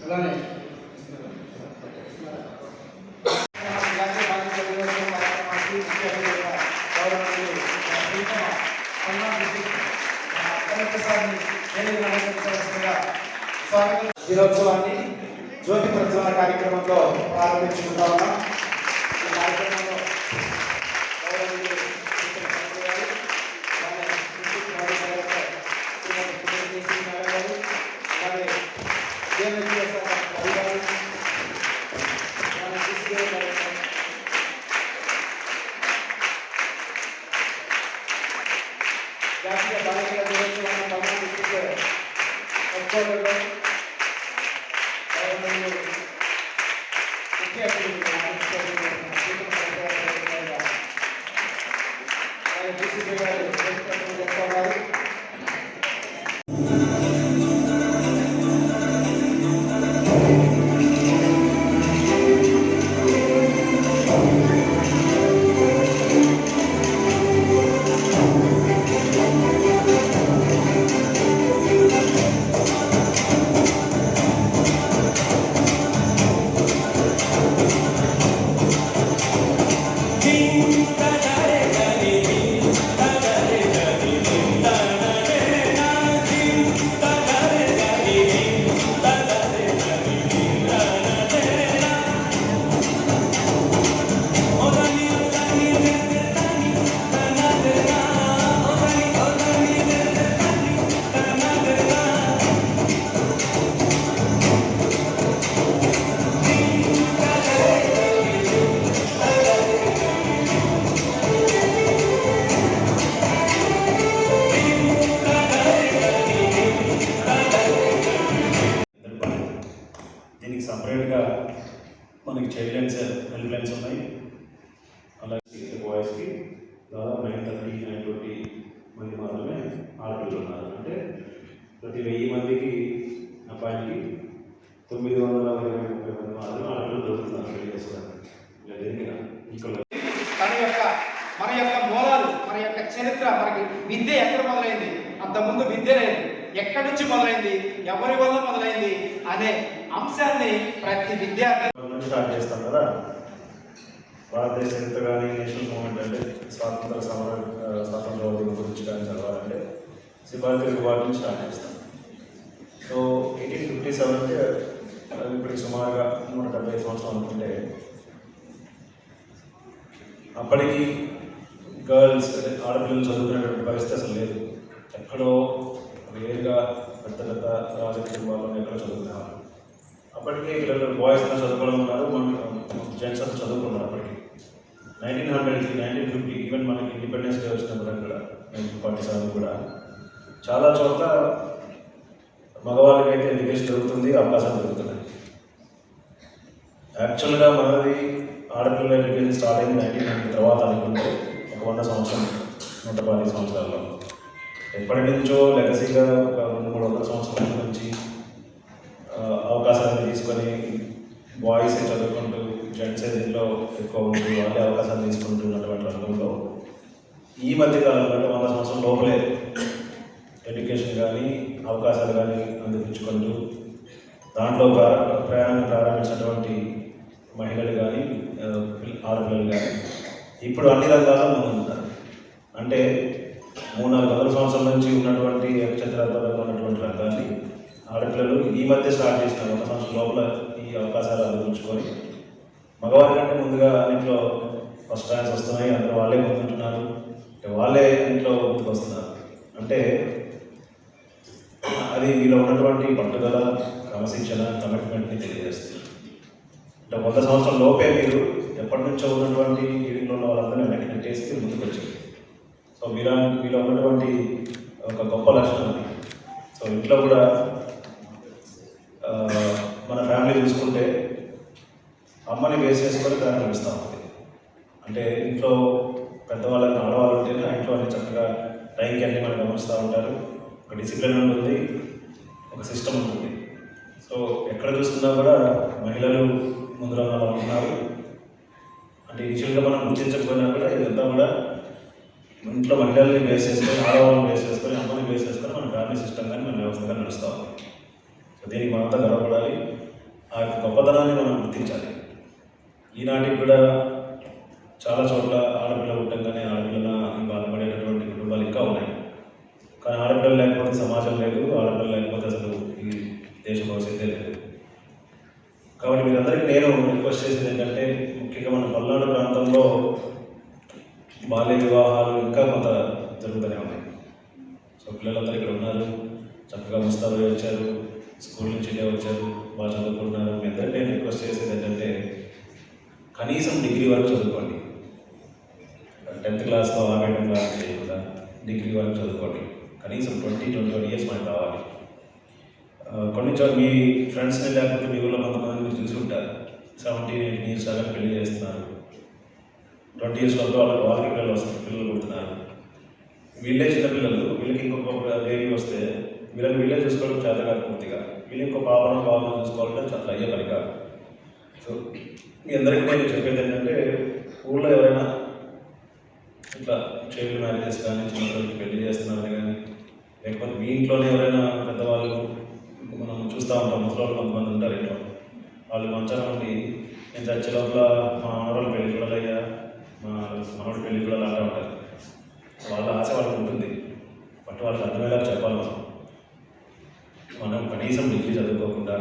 అలానే. దినోత్సవాన్ని జ్యోతి ప్రజ్వలన కార్యక్రమంలో ప్రారంభించుకుంటా ఉన్నాం. ఈ కార్యక్రమం జాతీయ బాలికల దినోత్సవాన్ని పల్నాడు డిస్ట్రిక్ట్ హెడ్ క్వార్టర్లో గౌరవనీయులు ముఖ్య అతిథులు ఆశీస్సులు సీతం పరిచయాలు గారు, అలాగే దీనికి సపరేట్గా మనకి చైల్డ్ లైన్స్ హెల్ప్ లైన్స్ ఉన్నాయి. అలాగే బాయ్స్కి దాదాపు నైన్ థర్టీ నైన్ ట్వంటీ మంది మాత్రమే ఆడపిల్లలు ఉన్నారు. అంటే ప్రతి వెయ్యి మందికి అబ్బాయికి తొమ్మిది వందల ఇరవై ముప్పై మంది మాత్రమే ఆడపిల్లలు దొరుకుతున్నారు పెళ్ళి చేసుకోవడానికి దేనికైనా యొక్క మన యొక్క మూలాలు మన యొక్క చరిత్ర మనకి విద్య ఎక్కడ మొదలైంది? అంతకుముందు విద్య లేదు. ఎక్కడి నుంచి మొదలైంది? ఎవరి వల్ల మొదలైంది? అనే అంశాన్ని ప్రతి విద్యార్థి స్టార్ట్ చేస్తాం కదా. భారతదేశ చరిత్ర కానీ నేషనల్ మూమెంట్ అంటే స్వాతంత్ర సమర స్వాతంత్ర ఉద్యమం గురించి కానీ చదవాలంటే శివాజీ వాటి నుంచి స్టార్ట్ చేస్తాం. సో ఎయిటీన్ ఫిఫ్టీ సెవెన్ అంటే అది ఇప్పటికి సుమారుగా నూట డెబ్బై సంవత్సరం అనుకుంటే అప్పటికి గర్ల్స్ అంటే ఆడపిల్లలు చదువుకునేటువంటి పరిస్థితి అసలు లేదు. ఎక్కడో వేరుగా పెద్ద పెద్ద రాజకీయ కుటుంబాల్లో ఎక్కడో చదువుకునేవాళ్ళు. అప్పటికి పిల్లలు బాయ్స్ అంతా చదువుకోవడం ఉన్నారు మన జెంట్స్ అంతా చదువుకున్నారు అప్పటికి. నైన్టీన్ హండ్రెడ్కి నైన్టీన్ ఫిఫ్టీ ఈవెన్ మనకి ఇండిపెండెన్స్ డే వచ్చినప్పుడు కూడా నైన్టీన్ ఫార్టీ సెవెన్ కూడా చాలా చోట్ల మగవాళ్ళకైతే ఎడ్యుకేషన్ దొరుకుతుంది అవకాశాలు దొరుకుతున్నాయి యాక్చువల్గా మనది ఆడపిల్లల ఎడ్యుకేషన్ స్టార్ట్ అయింది నైన్టీన్ హండ్రెడ్ తర్వాత అనుకుంటే ఒక వంద సంవత్సరం నూట పది సంవత్సరాల్లో. ఎప్పటి నుంచో లెగసీగా ఒక రెండు మూడు వందల సంవత్సరాల నుంచి తీసుకొని బాయ్స్ చదువుకుంటూ జెంట్స్ దీంట్లో ఎక్కువ ఉంటూ వాళ్ళే అవకాశాలు తీసుకుంటున్నటువంటి రంగంలో ఈ మధ్య కాలంలో అంటే వంద సంవత్సరం లోపలే ఎడ్యుకేషన్ కానీ అవకాశాలు కానీ అందిపించుకుంటూ దాంట్లో ప్రయాణం ప్రారంభించినటువంటి మహిళలు కానీ ఆడపిల్లలు కానీ ఇప్పుడు అన్ని రంగాల్లో ముందుంటారు. అంటే మూడు నాలుగు వందల సంవత్సరాల నుంచి ఉన్నటువంటి నక్షత్రాలలో ఉన్నటువంటి రంగాన్ని ఆడపిల్లలు ఈ మధ్య స్టార్ట్ చేసిన ఒక సంవత్సరం లోపల ఈ అవకాశాలు అందించుకొని మగవారి కంటే ముందుగా అన్నింటిలో ఫస్ట్ ర్యాంక్స్ వస్తున్నాయి అందరూ వాళ్ళే పొందుతున్నారు వాళ్ళే ఇంట్లో వస్తున్నారు. అంటే అది మీలో ఉన్నటువంటి పట్టుదల క్రమశిక్షణ కమిట్మెంట్ని తెలియజేస్తుంది. అంటే వంద సంవత్సరం లోపే మీరు ఎప్పటి నుంచో ఉన్నటువంటి ఈడింగ్లో ఉన్న వాళ్ళందరినీ వెనక్కి నెట్టేసి మీరు ముందుకు సో మీలో మీలో ఉన్నటువంటి ఒక గొప్ప లక్షణం అది. సో ఇంట్లో కూడా మన చూసుకుంటే అమ్మని బేస్ చేసుకొని దాన్ని నడుస్తూ ఉంది అంటే ఇంట్లో పెద్దవాళ్ళని ఆడవాళ్ళు ఉంటేనే ఇంట్లో అన్ని చక్కగా టైంకి అన్ని మనం గమనిస్తూ ఉంటారు. ఒక డిసిప్లిన్ ఉంటుంది ఒక సిస్టమ్ ఉంటుంది. సో ఎక్కడ చూస్తున్నా కూడా మహిళలు ముందులో వాళ్ళు ఉన్నారు. అంటే ఇనిషియల్గా మనం గుర్తించకపోయినా కూడా ఇదంతా కూడా ఇంట్లో మహిళల్ని బేస్ చేసుకొని ఆడవాళ్ళని బేస్ చేసుకొని అమ్మని బేస్ చేసుకొని మన ఫ్యామిలీ సిస్టమ్ కానీ మన వ్యవస్థ కానీ నడుస్తూ. ఉంది సో దీనికి మనంతా గర్వపడాలి. ఆ యొక్క గొప్పతనాన్ని మనం గుర్తించాలి. ఈనాటికి కూడా చాలా చోట్ల ఆడపిల్ల ఉండగానే ఆడపిల్లన బాధపడేటటువంటి కుటుంబాలు ఇంకా ఉన్నాయి. కానీ ఆడపిల్లలు లేకపోతే సమాజం లేదు ఆడపిల్లలు లేకపోతే అసలు ఈ దేశ భవిష్యత్తే లేదు. కాబట్టి మీరందరికీ నేను రిక్వెస్ట్ చేసేది ఏంటంటే ముఖ్యంగా మన పల్నాడు ప్రాంతంలో బాల్య వివాహాలు ఇంకా కొంత జరుగుతూనే ఉన్నాయి. సో పిల్లలందరూ ఇక్కడ ఉన్నారు చక్కగా ముస్తాబై వచ్చారు స్కూల్ నుంచి వచ్చారు. బాగా చదువుకుంటున్నారు మీ అందరికీ నేను రిక్వెస్ట్ చేసేది ఏంటంటే కనీసం డిగ్రీ వరకు చదువుకోండి. టెన్త్ క్లాస్లో ఆగడం క్లాస్ చేయకుండా డిగ్రీ వరకు చదువుకోండి. కనీసం ట్వంటీ ట్వంటీ వన్ ఇయర్స్ మనకు కావాలి. కొన్ని చోట్ల మీ ఫ్రెండ్స్ని లేకపోతే మీ ఊళ్ళో కొంతమంది మీరు చూసి ఉంటారు సెవెంటీన్ ఎయిటీన్ ఇయర్స్ దాకా పెళ్ళి చేస్తున్నారు. ట్వంటీ ఇయర్స్ వరకు వాళ్ళకి వాళ్ళకి పిల్లలు వస్తారు పిల్లలు పుడుతున్నారు. వీళ్ళే చిన్నపిల్లలు వీళ్ళకి ఇంకొక బేబీ వస్తే వీళ్ళని వీళ్ళే చూసుకోవడం చేత కాదు పూర్తిగా. వీళ్ళు ఇంకో పాపను బాబును చూసుకోవాలంటే చాలా అయ్యే పని కాదు. సో మీ అందరికీ నేను చెప్పేది ఏంటంటే ఊళ్ళో ఎవరైనా ఇట్లా చైల్డ్ మ్యారేజెస్ కానీ చిన్నపిల్లలకి పెళ్ళి చేస్తున్నారని కానీ లేకపోతే మీ ఇంట్లోనే ఎవరైనా పెద్దవాళ్ళు మనం చూస్తూ ఉంటాం ముసలి కొంతమంది ఉంటారు ఇంట్లో. వాళ్ళు మంచాల నుండి నేను చచ్చే లోపల మా మనవరాలు పెళ్ళి చూడాలయ్యా మా మనవడి పెళ్ళి చూడాలి అంటూ ఉంటారు. వాళ్ళ ఆశ వాళ్ళకి ఉంటుంది. బట్ వాళ్ళకి అర్థమయ్యేలా చెప్పాలి మనం. మనం కనీసం డిగ్రీ చదువుకోకుండా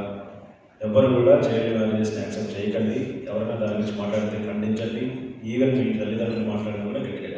ఎవరు కూడా చైల్డ్ మ్యారేజెస్ని యాక్సెప్ట్ చేయకండి. ఎవరైనా దాని గురించి మాట్లాడితే ఖండించండి. ఈవెన్ మీ తల్లిదండ్రులు మాట్లాడినా కూడా గట్టిగా